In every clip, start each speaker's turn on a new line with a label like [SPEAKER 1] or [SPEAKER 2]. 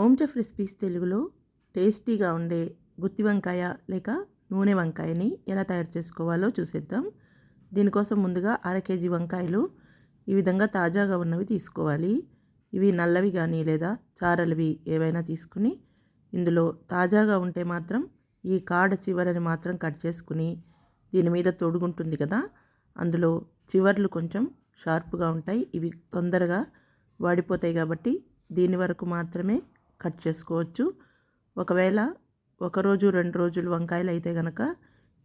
[SPEAKER 1] Home chef recipes తెలుగులో టేస్టీగా ఉండే గుత్తి వంకాయ లేక నూనె వంకాయని ఎలా తయారు చేసుకోవాలో చూసేద్దాం. దీనికోసం ముందుగా అర కేజీ వంకాయలు ఈ విధంగా తాజాగా ఉన్నవి తీసుకోవాలి. ఇవి నల్లవి కానీ లేదా చారలవి ఏవైనా తీసుకుని ఇందులో తాజాగా ఉంటే మాత్రం ఈ కాడ చివరని మాత్రం కట్ చేసుకుని దీని మీద తొడుగుంటుంది కదా అందులో చివర్లు కొంచెం షార్ప్గా ఉంటాయి. ఇవి తొందరగా వాడిపోతాయి కాబట్టి దీని వరకు మాత్రమే కట్ చేసుకోవచ్చు. ఒకవేళ ఒకరోజు రెండు రోజులు వంకాయలు అయితే కనుక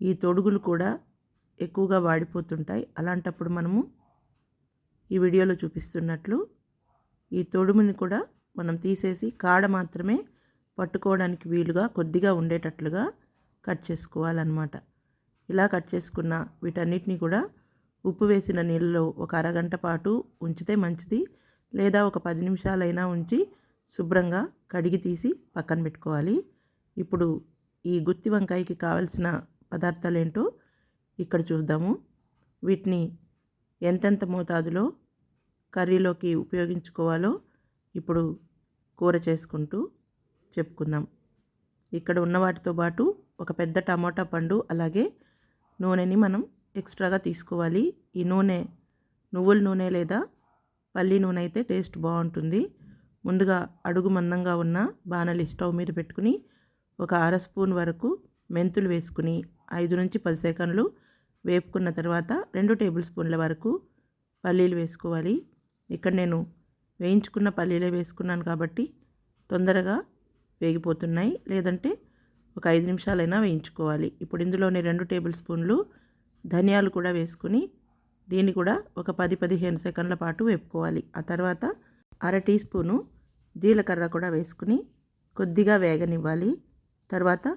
[SPEAKER 1] ఈ తొడుగులు కూడా ఎక్కువగా వాడిపోతుంటాయి. అలాంటప్పుడు మనము ఈ వీడియోలో చూపిస్తున్నట్లు ఈ తొడుముని కూడా మనం తీసేసి కాడ మాత్రమే పట్టుకోవడానికి వీలుగా కొద్దిగా ఉండేటట్లుగా కట్ చేసుకోవాలన్నమాట. ఇలా కట్ చేసుకున్న వీటన్నిటిని కూడా ఉప్పు వేసిన నీళ్ళలో ఒక అరగంట పాటు ఉంచితే మంచిది. లేదా ఒక పది నిమిషాలైనా ఉంచి శుభ్రంగా కడిగి తీసి పక్కన పెట్టుకోవాలి. ఇప్పుడు ఈ గుత్తి వంకాయకి కావలసిన పదార్థాలు ఏంటో ఇక్కడ చూద్దాము. వీటిని ఎంతెంత మోతాదులో కర్రీలోకి ఉపయోగించుకోవాలో ఇప్పుడు కూర చేసుకుంటూ చెప్పుకుందాం. ఇక్కడ ఉన్న వాటితో పాటు ఒక పెద్ద టమాటా పండు అలాగే నూనెని మనం ఎక్స్ట్రాగా తీసుకోవాలి. ఈ నూనె నువ్వుల నూనె లేదా పల్లి నూనె అయితే టేస్ట్ బాగుంటుంది. ముందుగా అడుగు మందంగా ఉన్న బాణలి స్టవ్ మీద పెట్టుకుని ఒక అర స్పూన్ వరకు మెంతులు వేసుకుని ఐదు నుంచి పది సెకండ్లు వేపుకున్న తర్వాత రెండు టేబుల్ స్పూన్ల వరకు పల్లీలు వేసుకోవాలి. ఇక్కడ నేను వేయించుకున్న పల్లీలే వేసుకున్నాను కాబట్టి తొందరగా వేగిపోతున్నాయి. లేదంటే ఒక ఐదు నిమిషాలైనా వేయించుకోవాలి. ఇప్పుడు ఇందులోనే రెండు టేబుల్ స్పూన్లు ధనియాలు కూడా వేసుకుని దీన్ని కూడా ఒక పది పదిహేను సెకండ్ల పాటు వేపుకోవాలి. ఆ తర్వాత అర టీ స్పూను జీలకర్ర కూడా వేసుకుని కొద్దిగా వేగనివ్వాలి. తర్వాత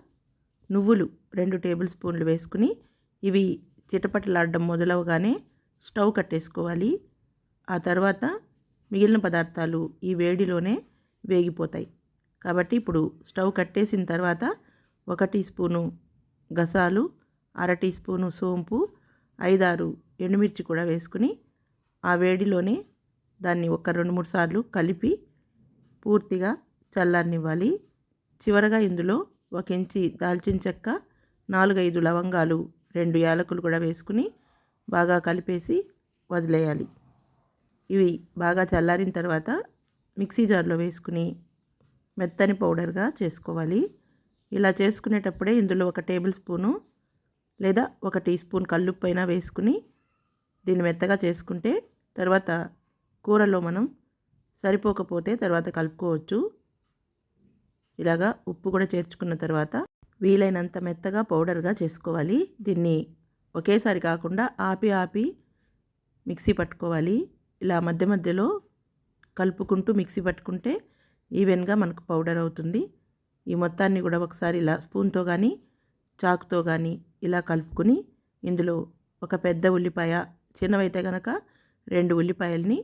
[SPEAKER 1] నువ్వులు రెండు టేబుల్ స్పూన్లు వేసుకుని ఇవి చిటపటలాడడం మొదలవగానే స్టవ్ కట్టేసుకోవాలి. ఆ తర్వాత మిగిలిన పదార్థాలు ఈ వేడిలోనే వేగిపోతాయి. కాబట్టి ఇప్పుడు స్టవ్ కట్టేసిన తర్వాత ఒక టీ స్పూను గసాలు అర టీ స్పూను సోంపు ఐదారు ఎండుమిర్చి కూడా వేసుకుని ఆ వేడిలోనే దాన్ని ఒక రెండు మూడు సార్లు కలిపి పూర్తిగా చల్లనివ్వాలి చివరగా ఇందులో ఒక ఇంచి దాల్చిన చెక్క నాలుగైదు లవంగాలు రెండు యాలకులు కూడా వేసుకుని బాగా కలిపేసి వదిలేయాలి. ఇవి బాగా చల్లారిన తర్వాత మిక్సీ జార్లో వేసుకుని మెత్తని పౌడర్గా చేసుకోవాలి. ఇలా చేసుకునేటప్పుడే ఇందులో ఒక టేబుల్ స్పూను లేదా ఒక టీ స్పూన్ కల్లుప్పైనా వేసుకుని దీన్ని మెత్తగా చేసుకుంటే తర్వాత కూరలో మనం సరిపోకపోతే తర్వాత కలుపుకోవచ్చు. ఇలాగా ఉప్పు కూడా చేర్చుకున్న తర్వాత వీలైనంత మెత్తగా పౌడర్గా చేసుకోవాలి. దీన్ని ఒకేసారి కాకుండా ఆపి ఆపి మిక్సీ పట్టుకోవాలి. ఇలా మధ్య మధ్యలో కలుపుకుంటూ మిక్సీ పట్టుకుంటే ఈవెన్గా మనకు పౌడర్ అవుతుంది. ఈ మొత్తాన్ని కూడా ఒకసారి ఇలా స్పూన్తో కానీ చాకుతో కానీ ఇలా కలుపుకొని ఇందులో ఒక పెద్ద ఉల్లిపాయ చిన్నవైతే కనుక రెండు ఉల్లిపాయల్ని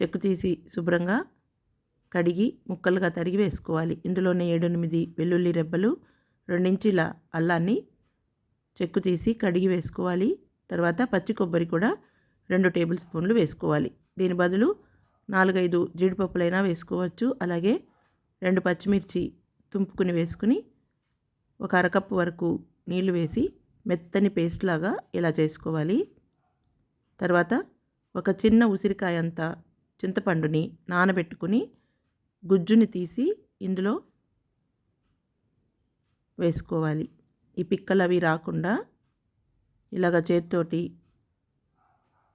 [SPEAKER 1] చెక్కు తీసి శుభ్రంగా కడిగి ముక్కలుగా తరిగి వేసుకోవాలి. ఇందులోనే ఏడెనిమిది వెల్లుల్లి రెబ్బలు రెండించిల అల్లాన్ని చెక్కు తీసి కడిగి వేసుకోవాలి. తర్వాత పచ్చి కొబ్బరి కూడా రెండు టేబుల్ స్పూన్లు వేసుకోవాలి. దీని బదులు నాలుగైదు జీడిపప్పులైనా వేసుకోవచ్చు. అలాగే రెండు పచ్చిమిర్చి తుంపుకుని వేసుకుని ఒక అరకప్పు వరకు నీళ్ళు వేసి మెత్తని పేస్ట్ లాగా ఇలా చేసుకోవాలి. తర్వాత ఒక చిన్న ఉసిరికాయ అంతా చింతపండుని నానబెట్టుకుని గుజ్జుని తీసి ఇందులో వేసుకోవాలి. ఈ పిక్కలు అవి రాకుండా ఇలాగ చేతితోటి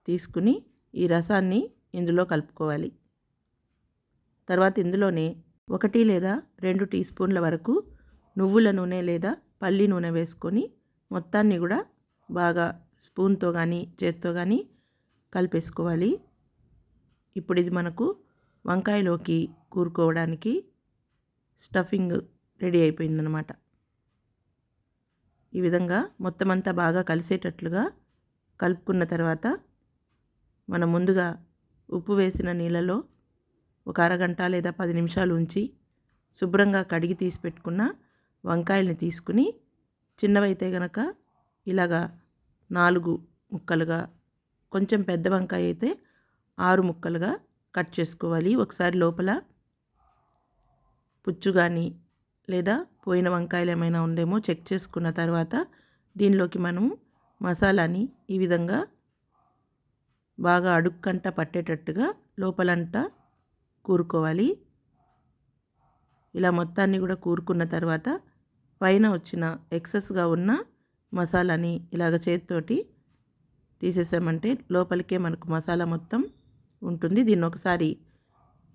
[SPEAKER 1] తీసుకుని ఈ రసాన్ని ఇందులో కలుపుకోవాలి. తర్వాత ఇందులోనే ఒకటి లేదా రెండు టీ స్పూన్ల వరకు నువ్వుల నూనె లేదా పల్లి నూనె వేసుకొని మొత్తాన్ని కూడా బాగా స్పూన్తో కానీ చేత్తో కానీ కలిపేసుకోవాలి. ఇప్పుడు ఇది మనకు వంకాయలోకి కూరుకోవడానికి స్టఫింగ్ రెడీ అయిపోయిందనమాట ఈ విధంగా మొత్తం అంతా బాగా కలిసేటట్లుగా కలుపుకున్న తర్వాత మనం ముందుగా ఉప్పు వేసిన నీళ్ళలో ఒక అరగంట లేదా పది నిమిషాలు ఉంచి శుభ్రంగా కడిగి తీసి పెట్టుకున్న వంకాయల్ని తీసుకుని చిన్నవైతే గనక ఇలాగా నాలుగు ముక్కలుగా కొంచెం పెద్ద వంకాయ అయితే ఆరు ముక్కలుగా కట్ చేసుకోవాలి. ఒకసారి లోపల పుచ్చు కానీ లేదా పోయిన వంకాయలు ఏమైనా ఉందేమో చెక్ చేసుకున్న తర్వాత దీనిలోకి మనం మసాలాని ఈ విధంగా బాగా అడుక్కంట పట్టేటట్టుగా లోపలంట కూరుకోవాలి. ఇలా మొత్తాన్ని కూడా కూరుకున్న తర్వాత పైన వచ్చిన ఎక్సెస్గా ఉన్న మసాలాని ఇలాగ చేతితోటి తీసేసామంటే లోపలికే మనకు మసాలా మొత్తం ఉంటుంది. దీన్ని ఒకసారి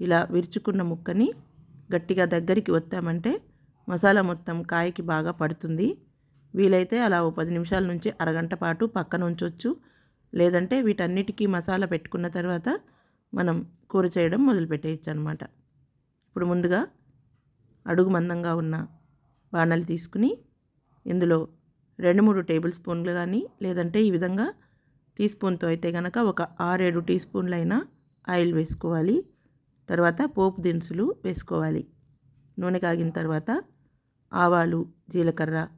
[SPEAKER 1] ఇలా విరుచుకున్న ముక్కని గట్టిగా దగ్గరికి వత్తామంటే మసాలా మొత్తం కాయకి బాగా పడుతుంది. వీలైతే అలా ఓ పది నిమిషాల నుంచి అరగంట పాటు పక్కన ఉంచవచ్చు లేదంటే వీటన్నిటికీ మసాలా పెట్టుకున్న తర్వాత మనం కూర చేయడం మొదలుపెట్టేయచ్చు అనమాట ఇప్పుడు ముందుగా అడుగు మందంగా ఉన్న బాణలు తీసుకుని ఇందులో రెండు మూడు టేబుల్ స్పూన్లు కానీ లేదంటే ఈ విధంగా టీ స్పూన్తో అయితే కనుక ఒక ఆరేడు టీ స్పూన్లైనా ఆయిల్ వేసుకోవాలి. తర్వాత పోపు దినుసులు వేసుకోవాలి. నూనె కాగిన తర్వాత ఆవాలు జీలకర్ర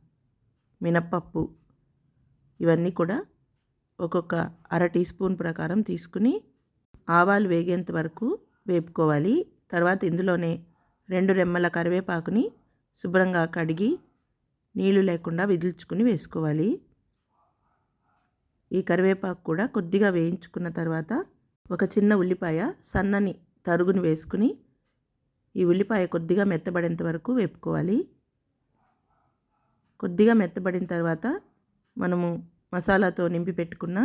[SPEAKER 1] మినప్పప్పు ఇవన్నీ కూడా ఒక్కొక్క అర టీ స్పూన్ ప్రకారం తీసుకుని ఆవాలు వేగేంత వరకు వేపుకోవాలి. తర్వాత ఇందులోనే రెండు రెమ్మల కరివేపాకుని శుభ్రంగా కడిగి నీళ్ళు లేకుండా విదిల్చుకుని వేసుకోవాలి. ఈ కరివేపాకు కూడా కొద్దిగా వేయించుకున్న తర్వాత ఒక చిన్న ఉల్లిపాయ సన్నని తరుగుని వేసుకుని ఈ ఉల్లిపాయ కొద్దిగా మెత్తబడేంత వరకు వేపుకోవాలి. కొద్దిగా మెత్తబడిన తర్వాత మనము మసాలాతో నింపి పెట్టుకున్న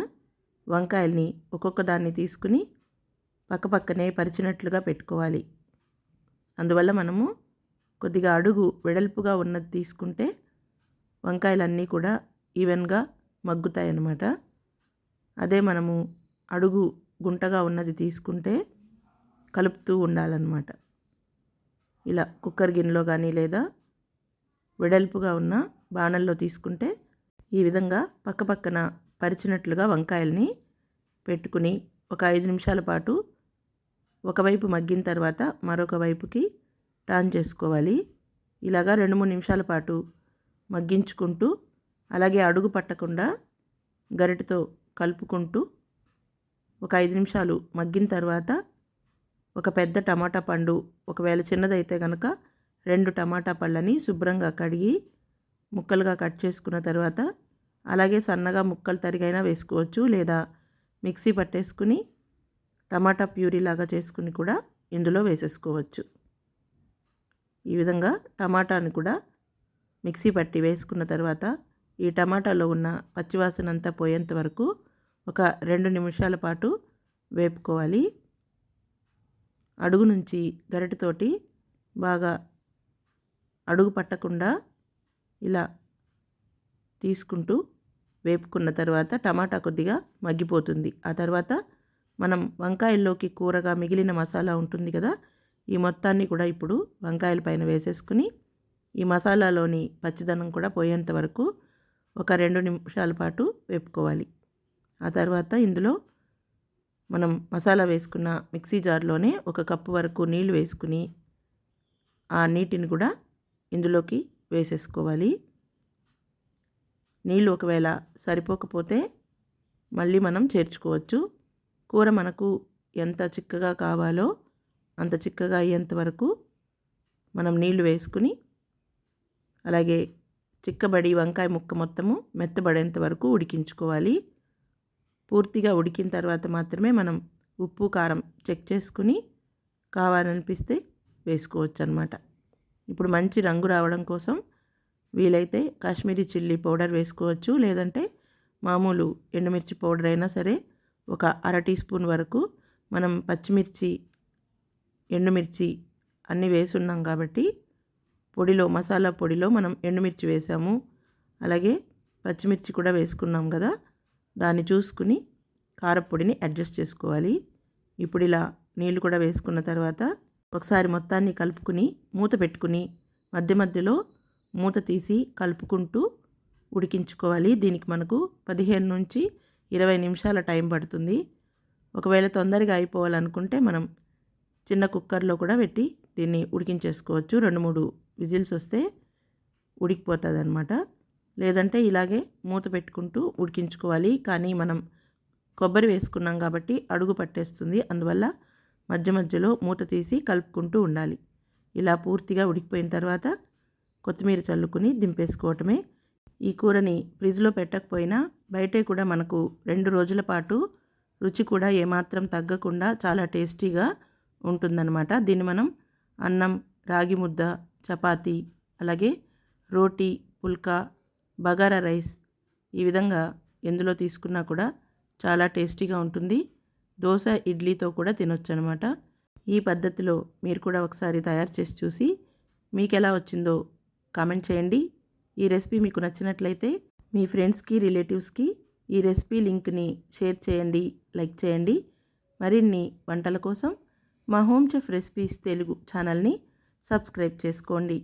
[SPEAKER 1] వంకాయల్ని ఒక్కొక్క దాన్ని తీసుకుని పక్కపక్కనే పరిచినట్లుగా పెట్టుకోవాలి. అందువల్ల మనము కొద్దిగా అడుగు వెడల్పుగా ఉన్నది తీసుకుంటే వంకాయలన్నీ కూడా ఈవెన్గా మగ్గుతాయి అన్నమాట అదే మనము అడుగు గుంటగా ఉన్నది తీసుకుంటే కలుపుతూ ఉండాలన్నమాట. ఇలా కుక్కర్ గిన్నెలో కానీ లేదా వెడల్పుగా ఉన్న బాణల్లో తీసుకుంటే ఈ విధంగా పక్కపక్కన పరిచినట్లుగా వంకాయల్ని పెట్టుకుని ఒక ఐదు నిమిషాల పాటు ఒకవైపు మగ్గిన తర్వాత మరొక వైపుకి టర్న్ చేసుకోవాలి. ఇలాగా రెండు మూడు నిమిషాల పాటు మగ్గించుకుంటూ అలాగే అడుగు పట్టకుండా గరిటతో కలుపుకుంటూ ఒక ఐదు నిమిషాలు మగ్గిన తర్వాత ఒక పెద్ద టమాటా పండు ఒకవేళ చిన్నదైతే కనుక రెండు టమాటా పళ్ళని శుభ్రంగా కడిగి ముక్కలుగా కట్ చేసుకున్న తర్వాత అలాగే సన్నగా ముక్కలు తరిగైనా వేసుకోవచ్చు లేదా మిక్సీ పట్టేసుకుని టమాటా ప్యూరీ లాగా చేసుకుని కూడా ఇందులో వేసేసుకోవచ్చు. ఈ విధంగా టమాటాని కూడా మిక్సీ పట్టి వేసుకున్న తర్వాత ఈ టమాటాలో ఉన్న పచ్చివాసన అంతా పోయేంత వరకు ఒక రెండు నిమిషాల పాటు వేపుకోవాలి. అడుగు నుంచి గరిటతోటి బాగా అడుగు పట్టకుండా ఇలా తీసుకుంటూ వేపుకున్న తర్వాత టమాటా కొద్దిగా మగ్గిపోతుంది. ఆ తర్వాత మనం వంకాయల్లోకి కూరగా మిగిలిన మసాలా ఉంటుంది కదా ఈ మొత్తాన్ని కూడా ఇప్పుడు వంకాయల పైన వేసేసుకుని ఈ మసాలాలోని పచ్చిదనం కూడా పోయేంత వరకు ఒక రెండు నిమిషాల పాటు వేపుకోవాలి. ఆ తర్వాత ఇందులో మనం మసాలా వేసుకున్న మిక్సీ జార్లోనే ఒక కప్పు వరకు నీళ్ళు వేసుకుని ఆ నీటిని కూడా ఇందులోకి వేసేసుకోవాలి. నీళ్ళు ఒకవేళ సరిపోకపోతే మళ్ళీ మనం చేర్చుకోవచ్చు. కూర మనకు ఎంత చిక్కగా కావాలో అంత చిక్కగా అయ్యేంత వరకు మనం నీళ్ళు వేసుకుని అలాగే చిక్కబడి వంకాయ ముక్క మొత్తము మెత్తబడేంత వరకు ఉడికించుకోవాలి. పూర్తిగా ఉడికిన తర్వాత మాత్రమే మనం ఉప్పు కారం చెక్ చేసుకుని కావాలనిపిస్తే వేసుకోవచ్చు అనమాట ఇప్పుడు మంచి రంగు రావడం కోసం వీలైతే కాశ్మీరీ చిల్లీ పౌడర్ వేసుకోవచ్చు. లేదంటే మామూలు ఎండుమిర్చి పౌడర్ అయినా సరే ఒక అర టీ స్పూన్ వరకు మనం పచ్చిమిర్చి ఎండుమిర్చి అన్నీ వేసున్నాం కాబట్టి పొడిలో మసాలా పొడిలో మనం ఎండుమిర్చి వేసాము. అలాగే పచ్చిమిర్చి కూడా వేసుకున్నాం కదా. దాన్ని చూసుకుని కారపొడిని అడ్జస్ట్ చేసుకోవాలి. ఇప్పుడు ఇలా నీళ్ళు కూడా వేసుకున్న తర్వాత ఒకసారి మొత్తాన్ని కలుపుకుని మూత పెట్టుకుని మధ్య మధ్యలో మూత తీసి కలుపుకుంటూ ఉడికించుకోవాలి. దీనికి మనకు పదిహేను నుంచి ఇరవై నిమిషాల టైం పడుతుంది. ఒకవేళ తొందరగా అయిపోవాలనుకుంటే మనం చిన్న కుక్కర్లో కూడా పెట్టి దీన్ని ఉడికించేసుకోవచ్చు. రెండు మూడు విజిల్స్ వస్తే ఉడికిపోతుంది అనమాట లేదంటే ఇలాగే మూత పెట్టుకుంటూ ఉడికించుకోవాలి. కానీ మనం కొబ్బరి వేసుకున్నాం కాబట్టి అడుగు పట్టేస్తుంది. అందువల్ల మధ్య మధ్యలో మూత తీసి కలుపుకుంటూ ఉండాలి. ఇలా పూర్తిగా ఉడికిపోయిన తర్వాత కొత్తిమీర చల్లుకుని దింపేసుకోవటమే. ఈ కూరని ఫ్రిడ్జ్లో పెట్టకపోయినా బయటే కూడా మనకు రెండు రోజుల పాటు రుచి కూడా ఏమాత్రం తగ్గకుండా చాలా టేస్టీగా ఉంటుందన్నమాట. దీన్ని మనం అన్నం రాగి ముద్ద చపాతీ అలాగే రోటీ పుల్కా బగారా రైస్ ఈ విధంగా ఎందులో తీసుకున్నా కూడా చాలా టేస్టీగా ఉంటుంది. దోశ ఇడ్లీతో కూడా తినొచ్చు అనమాట ఈ పద్ధతిలో మీరు కూడా ఒకసారి తయారు చేసి చూసి మీకు ఎలా వచ్చిందో కామెంట్ చేయండి. ఈ రెసిపీ మీకు నచ్చినట్లయితే మీ ఫ్రెండ్స్కి రిలేటివ్స్కి ఈ రెసిపీ లింక్ని షేర్ చేయండి లైక్ చేయండి. మరిన్ని వంటల కోసం మా హోమ్ చెఫ్ రెసిపీస్ తెలుగు ఛానల్ని సబ్స్క్రైబ్ చేసుకోండి.